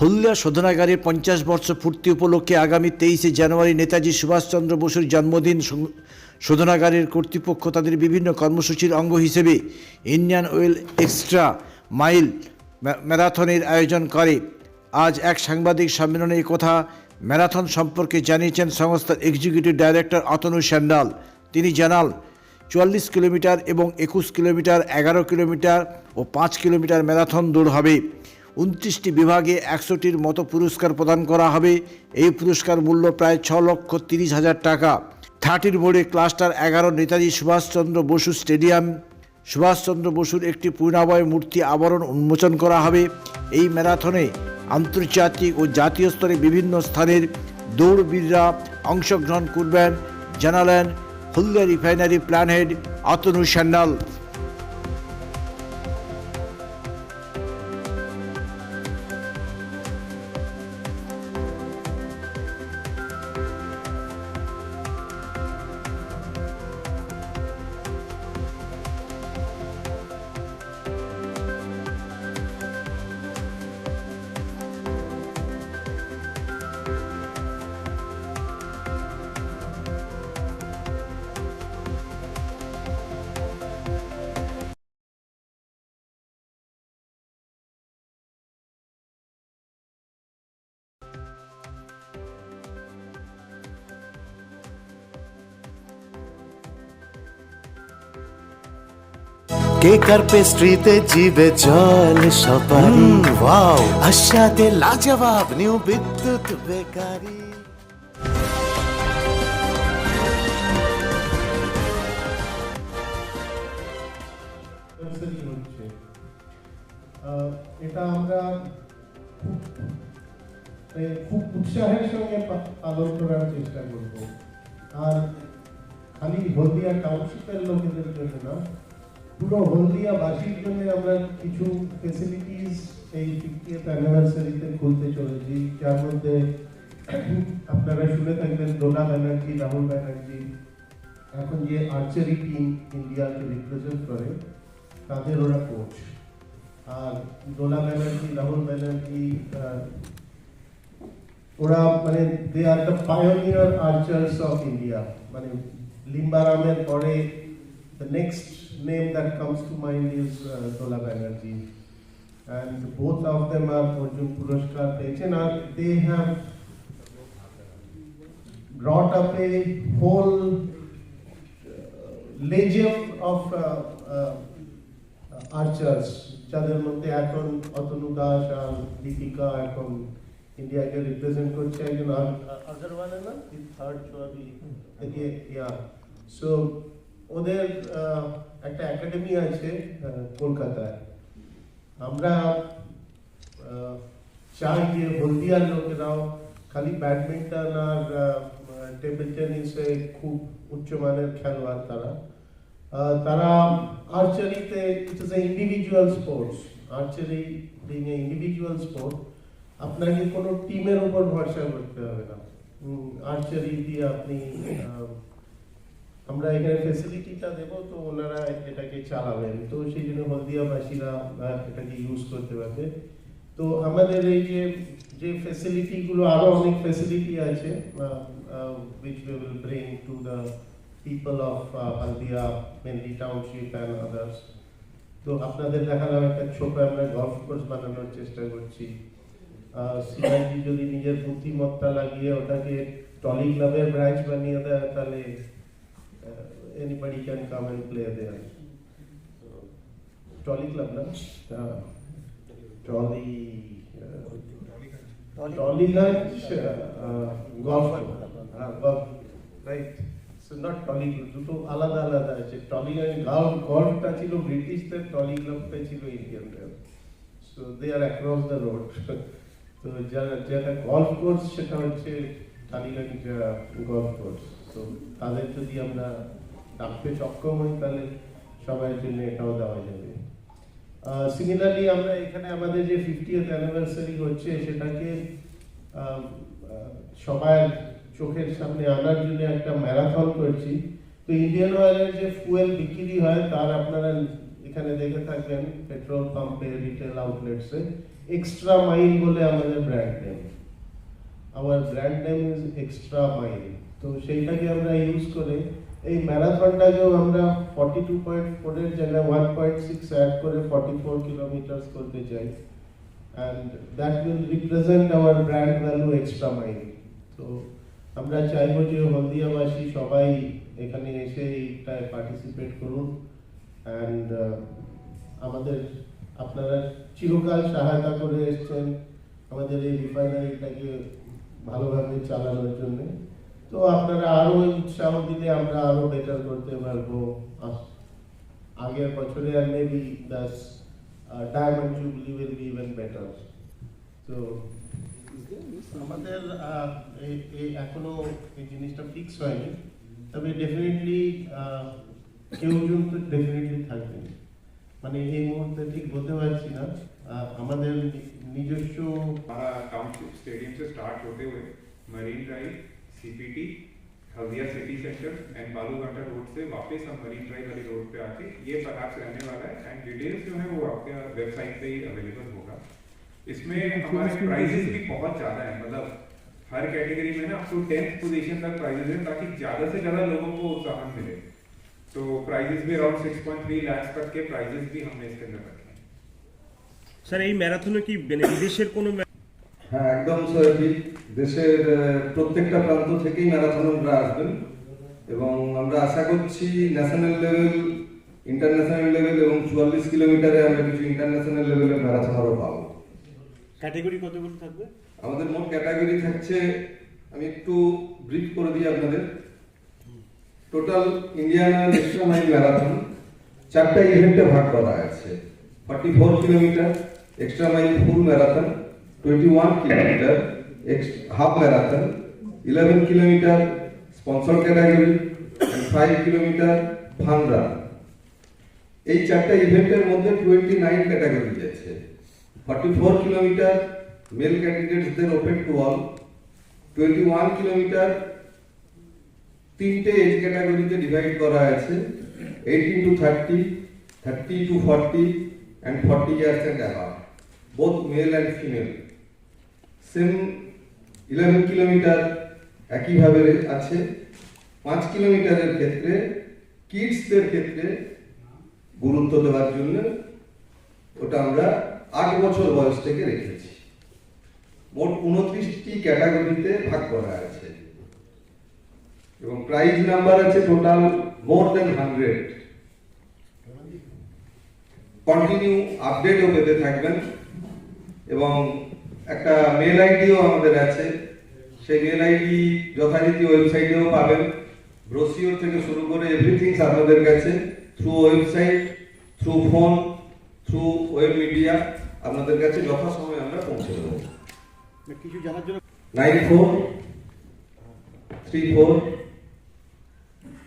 হলদিয়া শোধনাগারের পঞ্চাশ বর্ষ পূর্তি উপলক্ষে আগামী তেইশে জানুয়ারি নেতাজি সুভাষচন্দ্র বসুর জন্মদিন শোধনাগারের কর্তৃপক্ষ তাদের বিভিন্ন কর্মসূচির অঙ্গ হিসেবে ইন্ডিয়ান ওয়েল এক্সট্রা মাইল ম্যারাথনের আয়োজন করে। আজ এক সাংবাদিক সম্মেলনে কথা ম্যারাথন সম্পর্কে জানিয়েছেন সংস্থার এক্সিকিউটিভ ডাইরেক্টর অতনু স্যান্ডাল। তিনি জানাল চুয়াল্লিশ কিলোমিটার এবং একুশ কিলোমিটার, এগারো কিলোমিটার ও পাঁচ কিলোমিটার ম্যারাথন দৌড় হবে। উনত্রিশটি বিভাগে একশোটির মতো পুরস্কার প্রদান করা হবে। এই পুরস্কার মূল্য প্রায় ছ লক্ষ তিরিশ হাজার টাকা। থার্টির বোর্ডে ক্লাস্টার এগারো নেতাজি সুভাষচন্দ্র বসু স্টেডিয়াম। সুভাষচন্দ্র বসুর একটি পূর্ণাবয় মূর্তি আবরণ উন্মোচন করা হবে। এই ম্যারাথনে আন্তর্জাতিক ও জাতীয় স্তরে বিভিন্ন স্থানের দৌড়বীররা অংশগ্রহণ করবেন। জানালেন Haldia refinery plan head Atanu Sanyal কেকার পেস্ট্রিতে জিবে জল সপারি ওয়াও। আশাতে লাজবাব নিউ বিদ্যুৎ বেকারি। এটা আমরা খুব মানে উৎসাহের সঙ্গে পালন করার চেষ্টা করব। আর খালি হলদিয়া টাউনশিপের লোকেদের জন্য না পুরো হলদিয়া বাসীর জন্য আমরা কিছু ফেসিলিটিস এই ফিফটিয়েথ অ্যানিভার্সারিতে খুলতে চলেছি। যার মধ্যে আপনারা শুনে থাকবেন দোলা ব্যানার্জি রাহুল ব্যানার্জি। এখন যে আর্চারি টিম ইন্ডিয়াকে রিপ্রেজেন্ট করে তাদের ওরা কোচ আর দোলা ব্যানার্জি রাহুল ব্যানার্জি আহ, ওরা মানে they are the pioneer archers of India মানে লিম্বারামের পরে the next name that comes to mind is Dola Banerjee and both of them are Arjun Puraskar পেয়েছেন আর they have brought up a whole legion of uh, uh, archers যাদের মধ্যে এখন অতনু দাস আর দীপিকা এখন ইন্ডিয়াকে represent করছে একজন আগরওয়াল না থার্ড ছবি ইয়া সো ওদের একটা একাডেমি আছে কলকাতায়। আমরা চাই যে হলদিয়ার লোকেরাও খালি ব্যাডমিন্টন আর টেবিল টেনিসে খুব উচ্চমানের খেলোয়াড় তারা। তারা আর্চারিতে it is a individual sports archery being a individual sport আপনাকে কোনো টিমের উপর ভরসা করতে হবে না। আর্চারি দিয়ে আপনি আমরা এখানে ফেসিলিটিটা দেবো তো ওনারা এটাকে চালাবেন। তো সেই জন্য হলদিয়াবাসীরা এটাকে ইউজ করতে পারবে। তো আমাদের এই যে যে ফেসিলিটিগুলো আরও অনেক ফেসিলিটি আছে which we will bring to the people of uh, Haldia, Mendi Township. তো আপনাদের দেখালাম একটা ছোট আমরা গলফ কোর্স বানানোর চেষ্টা করছি। সিআইজি যদি নিজের বুদ্ধিমত্তা লাগিয়ে ওটাকে টলি ক্লাবের ব্রাঞ্চ বানিয়ে দেয় তাহলে anybody can come and play there. Trolley club, na? Uh, trolley. Uh, trolley lunch, uh, golf club. Uh, golf, right? So not trolley club, দুটো আলাদা আলাদা আছে ট্রলি গার্ল গল্ফটা ছিল ব্রিটিশদের ট্রলি ক্লাবটা ছিল ইন্ডিয়ানদের so they are across the road তো যারা যেটা গল্ফ কোর্স সেটা হচ্ছে টালিগঞ্জ গল্ফ কোর্স তো তাদের যদি আমরা রাখতে সক্ষম হই, তাহলে সবার জন্য এটাও দেওয়া যাবে। সিমিলারলি আমরা এখানে আমাদের যে ফিফটিয়েথ অ্যানিভার্সারি হচ্ছে, সেটাকে সবার চোখের সামনে আনার জন্য একটা ম্যারাথন করছি। তো ইন্ডিয়ান অয়েলের যে ফুয়েল বিক্রি হয়, তার আপনারা এখানে দেখে থাকবেন পেট্রোল পাম্পে রিটেল আউটলেটসে এক্সট্রা মাইল বলে আমাদের ব্র্যান্ড নেম আমার brand name is extra mile তো সেইটাকে আমরা ইউজ করে এই ম্যারাথনটাকেও আমরা ফর্টি টু পয়েন্ট ফোরের জায়গায় ওয়ান পয়েন্ট সিক্স অ্যাড করে ফর্টি ফোর কিলোমিটার্স করতে চাই। And that will represent our brand value extra mile তো আমরা চাইব যে হলদিয়াবাসী সবাই এখানে এসে এইটায় পার্টিসিপেট করুন। অ্যান্ড আমাদের, আপনারা চিরকাল সহায়তা করে এসছেন আমাদের এই রিফাইনারিটাকে ভালোভাবে চালানোর জন্য। তো আপনারা আরো উৎসাহ দিলে আমরা আরো বেটার করতে পারবো আস- আগের বছরে আর maybe this diamond jubilee will be even better তো আমাদের আহ, এই- এই এখনো এই জিনিসটা ফিক্স হয়নি তবে ডেফিনেটলি কেউ কিন্তু ডেফিনেটলি থাকবে মানে এই মুহূর্তে ঠিক বলতে পারছি না আহ, আমাদের নি- নিজস্ব हमारा टाउनशिप स्टेडियम से स्टार्ट होते हुए marine drive CPT Haldia city centre and Balughata road से वापस हम मरीन ड्राइव वाली रोड पे आके ये परहैप्स रहने वाला है एंड डिटेल्स जो है वो आपके वेबसाइट पे ही अवेलेबल होगा। इसमें हमारे प्राइजेस भी। बहुत ज़्यादा है मतलब हर कैटेगरी में ना अप टू टेंथ पोजिशन तक प्राइजेस है ताकि ज़्यादा से ज़्यादा लोगों को उत्साहन मिले। तो प्राइजेस भी around six point three lakhs तक के प्राइजेस भी हमने इसके अंदर रखे हैं। सर ये मैराथन की बेनिफिशियर को হ্যাঁ একদম সঠিক দেশের প্রত্যেকটা প্রান্ত থেকেই ম্যারাথনাররা আসবেন। এবং আমরা আশা করছি ন্যাশনাল লেভেল ইন্টারন্যাশনাল লেভেল এবং চুয়াল্লিশ কিলোমিটারে আমরা কিছু ইন্টারন্যাশনাল লেভেলের ম্যারাথনারও পাবো। ক্যাটেগরি কতগুলো থাকবে? আমাদের মোট ক্যাটাগরি থাকছে আমি একটু ব্রিফ করে দিই আপনাদের। Total Indian extra mile marathon চারটা ইভেন্টে ভাগ করা আছে forty four kilometre extra mile full marathon twenty one kilometre half marathon eleven kilometre sponsor category and five kilometre fun run এই চারটা ইভেন্টের মধ্যে টোয়েন্টি নাইন ক্যাটাগরি আছে। Forty four kilometre male ক্যান্ডিডেটসদের open to all twenty one kilometre তিনটে age ক্যাটাগরিতে divide করা আছে eighteen to thirty thirty to forty and forty years and above both male and female same eleven kilometre একইভাবে আছে। পাঁচ কিলোমিটারের ক্ষেত্রে কিডসদের ক্ষেত্রে গুরুত্ব দেওয়ার জন্য ওটা আমরা আট বছর বয়স থেকে রেখেছি। মোট উনত্রিশটি ক্যাটাগরিতে ভাগ করা আছে। এবং প্রাইজ নাম্বার আছে total more than hundred continue আপডেটও পেতে থাকবেন। এবং একটা মেল আইডিও আমাদের আছে। সেই মেল আইডি যথারীতি ওয়েবসাইটেও পাবেন। ব্রোসিওর থেকে শুরু করে এভরিথিং আপনাদের কাছে। Through website through phone through web media আপনাদের কাছে যথাসময়ে আমরা পৌঁছে দেবো। কিছু জানার জন্য nine four three four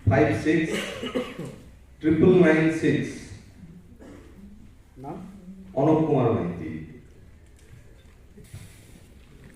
five six triple nine six Anab Kumar Maity.